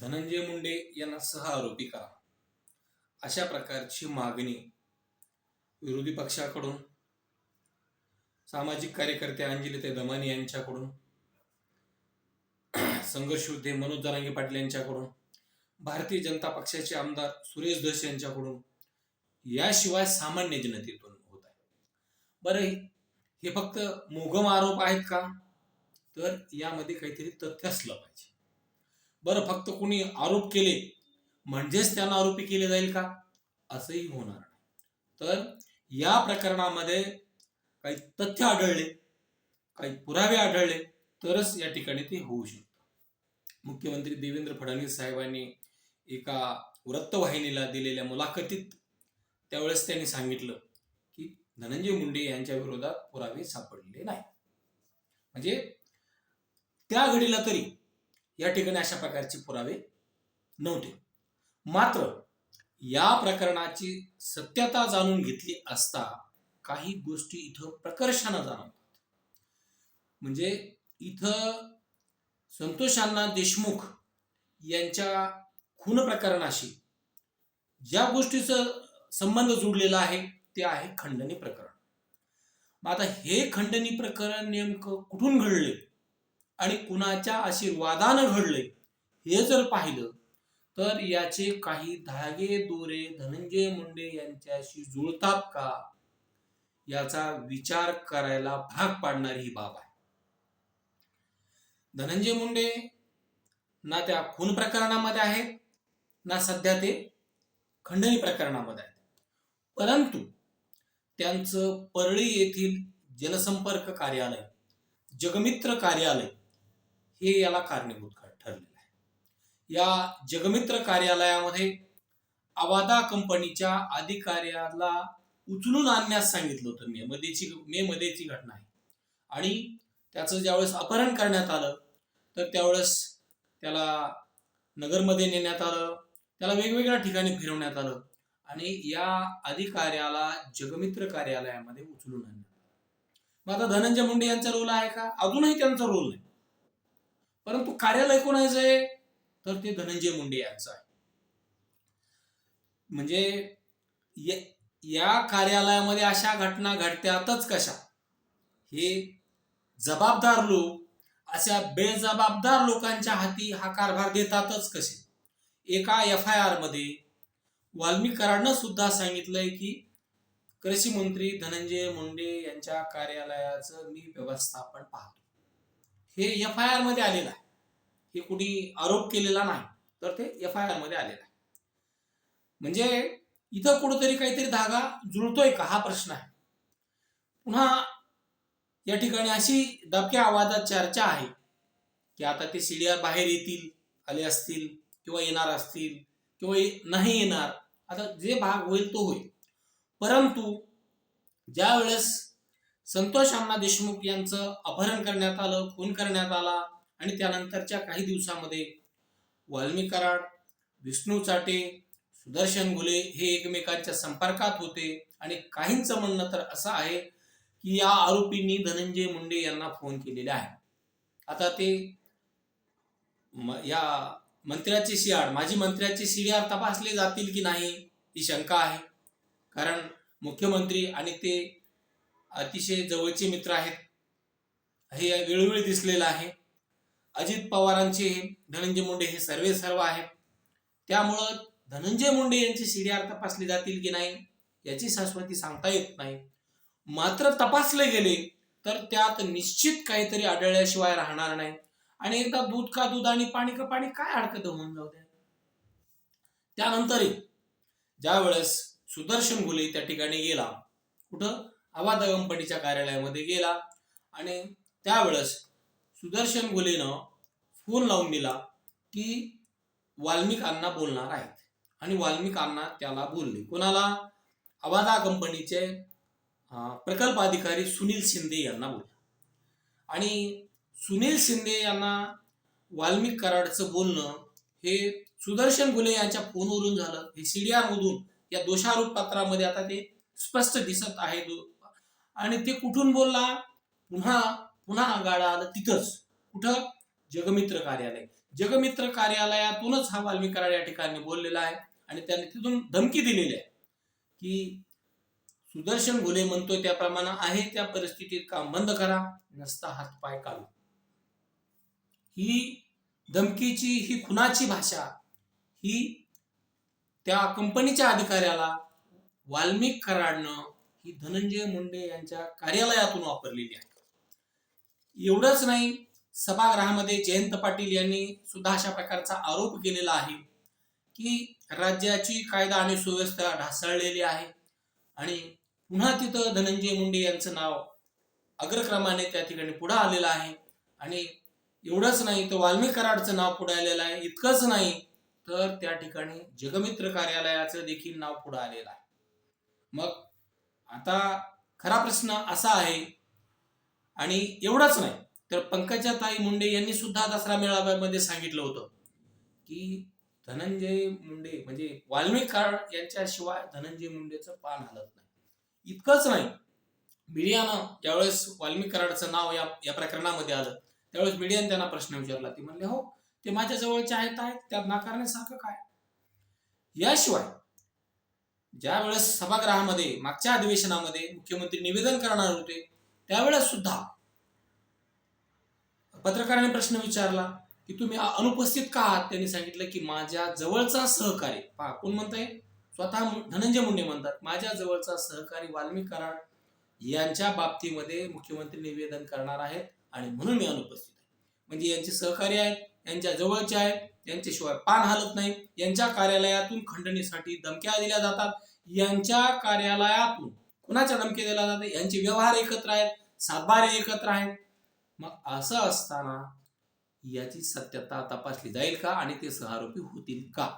धनंजय मुंडे यांना सह आरोपी करा. अशा प्रकारची मागणी विरोधी पक्षाकडून सामाजिक कार्यकर्ते अंजलीते दमानी यांच्याकडून संघर्ष योद्धे मनोज दरांगे पाटील यांच्याकडून भारतीय जनता पक्षाचे आमदार सुरेश धस यांच्याकडून याशिवाय सामान्य जनतेतून होत आहे. बरं हे फक्त मोगम आरोप आहेत का? तर यामध्ये काहीतरी तथ्य असलं पाहिजे. बरं फक्त कुणी आरोप केले म्हणजेच त्यांना आरोपी केले जाईल का? असंही होणार तर या प्रकरणामध्ये काही तथ्य आढळले काही पुरावे आढळले तरच या ठिकाणी ते होऊ शकतं. मुख्यमंत्री देवेंद्र फडणवीस साहेबांनी एका वृत्तवाहिनीला दिलेल्या मुलाखतीत त्यावेळेस त्यांनी सांगितलं की धनंजय मुंडे यांच्या विरोधात पुरावे सापडलेले नाही म्हणजे त्या घडीला तरी या ठिकाणी अशा प्रकारचे पुरावे नव्हते. मात्र या प्रकरणाची सत्यता जाणून घेतली असता काही गोष्टी इथं प्रकर्षानं जाणवतात. म्हणजे इथं संतोष अण्णा देशमुख यांच्या खून प्रकरणाशी ज्या गोष्टीचं संबंध जुडलेला आहे ते आहे खंडणी प्रकरण. मग आता हे खंडणी प्रकरण नेमकं कुठून घडले? आणि कुणाच्या आशीर्वादानं घडले हे जर पाहिलं तर याचे काही धागे दोरे धनंजय मुंडे यांच्याशी जुळतात का? याचा विचार करायला भाग पाडणारी ही बाब आहे. धनंजय मुंडे ना त्या खून प्रकरणामध्ये आहेत ना सध्या ते खंडणी प्रकरणामध्ये आहेत. परंतु त्यांचं परळी येथील जनसंपर्क कार्यालय जगमित्र कार्यालय हे याला कारणीभूत ठरलेलं आहे. या जगमित्र कार्यालयामध्ये आवादा कंपनीच्या अधिकाऱ्याला उचलून आणण्यास सांगितलं होतं मे मध्येची मे मध्येची घटना आहे. आणि त्याचं ज्यावेळेस अपहरण करण्यात आलं तर त्यावेळेस त्याला नगरमध्ये नेण्यात आलं त्याला वेगवेगळ्या ठिकाणी फिरवण्यात आलं आणि या अधिकाऱ्याला जगमित्र कार्यालयामध्ये उचलून आणण्यात मग आता धनंजय मुंडे यांचा रोल आहे का? अजूनही त्यांचा रोल नाही. परंतु कार्यालय कोणाचं आहे? तर ते धनंजय मुंडे यांचं आहे. म्हणजे या- कार्यालयामध्ये अशा घटना घडत्यातच कशा? हे जबाबदार लोक अशा बेजबाबदार लोकांच्या हाती हा कारभार देतातच कसे? एका एफ आय आरमध्ये वाल्मिक सुद्धा सांगितलंय की कृषी मंत्री धनंजय मुंडे यांच्या कार्यालयाचं मी व्यवस्थापन पाहतो. हे एफ आय आरमध्ये आलेलं आहे. हे कुणी आरोप केलेला नाही तर ते एफ आय आरमध्ये आलेलं आहे. म्हणजे इथं कुठंतरी काहीतरी धागा जुळतोय का? हा प्रश्न आहे. पुन्हा या ठिकाणी अशी दबक्या आवाजात चर्चा आहे की आता ते सीडीआर बाहेर येतील आले असतील किंवा येणार असतील किंवा नाही येणार. आता जे भाग होईल तो होईल. परंतु ज्या वेळेस संतोष अण्णा देशमुख यांचं अपहरण करण्यात आलं खून करण्यात आला आणि त्यानंतरच्या काही दिवसामध्ये वाल्मी कराड विष्णू चाटे सुदर्शन घुले हे एकमेकांच्या संपर्कात होते. आणि काहींचं म्हणणं तर असं आहे की या आरोपींनी धनंजय मुंडे यांना फोन केलेले आहे आता ते म- या मंत्र्याची शिआड माजी मंत्र्याची शिआर तपासले जातील की नाही ही शंका आहे. कारण मुख्यमंत्री आणि ते अतिशय जवळचे मित्र आहेत. हे वेळोवेळी दिसलेलं आहे. अजित पवारांचे धनंजय मुंडे हे सर्वे सर्व आहेत. त्यामुळं धनंजय मुंडे यांची सीडीआर तपासली जातील की नाही याची शाश्वती सांगता येत नाही. मात्र तपासले गेले तर त्यात निश्चित काहीतरी आढळल्याशिवाय राहणार नाही. आणि एकदा दूध का दूध आणि पाणी का पाणी काय हरकत होऊन जाऊ द्या. त्यानंतरही ज्या वेळेस सुदर्शन घुले त्या ठिकाणी गेला कुठं? आवादा कंपनीच्या कार्यालयामध्ये गेला आणि त्यावेळेस सुदर्शन गुलेनं फोन लावून दिला की वाल्मिकांना बोलणार आहेत. आणि वाल्मिकांना त्याला बोलले. कोणाला? अवादा कंपनीचे प्रकल्प अधिकारी सुनील शिंदे यांना बोलले. आणि सुनील शिंदे यांना वाल्मिक कराडचं बोलणं हे सुदर्शन गुले यांच्या फोनवरून झालं. हे सी डी आरमधून या दोषारोप पत्रामध्ये आता ते स्पष्ट दिसत आहे आणि ते कुठून बोलला? पुन्हा पुन्हा आगाडा आलं तिथंच. कुठं? जगमित्र कार्यालय. जगमित्र कार्यालयातूनच हा वाल्मी कराड या ठिकाणी बोललेला आहे. आणि त्याने तिथून धमकी दिलेली आहे. की सुदर्शन घोले म्हणतोय त्याप्रमाणे आहे त्या परिस्थितीत काम बंद करा नसता हातपाय काढू. ही धमकीची ही खुनाची भाषा ही त्या कंपनीच्या अधिकाऱ्याला वाल्मिक कराडनं ही धनंजय मुंडे यांच्या कार्यालयातून वापरलेली आहे. एवढंच नाही सभागृहामध्ये जयंत पाटील यांनी सुद्धा अशा प्रकारचा आरोप केलेला आहे की राज्याची कायदा आणि सुव्यवस्था ढासळलेली आहे आणि पुन्हा तिथं धनंजय मुंडे यांचं नाव अग्रक्रमाने त्या ठिकाणी पुढे आलेलं आहे आणि एवढंच नाही तर वाल्मिक कराडचं नाव पुढे आलेलं आहे. इतकंच नाही तर त्या ठिकाणी जगमित्र कार्यालयाचं देखील नाव पुढे आलेलं आहे. मग आता खरा प्रश्न असा आहे आणि एवढाच नाही तर पंकजाताई मुंडे यांनी सुद्धा दसरा मेळाव्यामध्ये सांगितलं होतं की धनंजय मुंडे म्हणजे वाल्मिक कार्ड यांच्याशिवाय धनंजय मुंडेचं पान हलत नाही. इतकंच नाही मीडियानं ज्यावेळेस वाल्मिक कराडचं नाव या या प्रकरणामध्ये आलं त्यावेळेस मीडियाने त्यांना प्रश्न विचारला. ते म्हणले हो ते माझ्या जवळचे आहेत आहेत त्यात नाकारण्यासारखं काय? याशिवाय ज्यावेळेस सभागृहामध्ये मागच्या अधिवेशनामध्ये मुख्यमंत्री निवेदन करणार होते त्यावेळेस सुद्धा पत्रकाराने प्रश्न विचारला की तुम्ही अनुपस्थित का आहात? त्यांनी सांगितलं की माझ्या जवळचा सहकारी पहा कोण म्हणताय? स्वतः धनंजय मुंडे म्हणतात माझ्या जवळचा सहकारी वाल्मिक कराड यांच्या बाबतीमध्ये मुख्यमंत्री निवेदन करणार आहेत आणि म्हणून मी अनुपस्थित. म्हणजे यांचे सहकारी आहेत यांच्या जवळचे आहेत यांच्याशिवाय पान हलत नाही. यांच्या कार्यालयातून खंडणीसाठी धमक्या दिल्या जातात. यांच्या कार्यालयातून कुणाच्या धमक्या दिल्या जातात? यांचे व्यवहार एकत्र आहेत सातबारे एकत्र आहेत. मग असं असताना याची सत्यता तपासली जाईल का? आणि ते सहारोपी होतील का?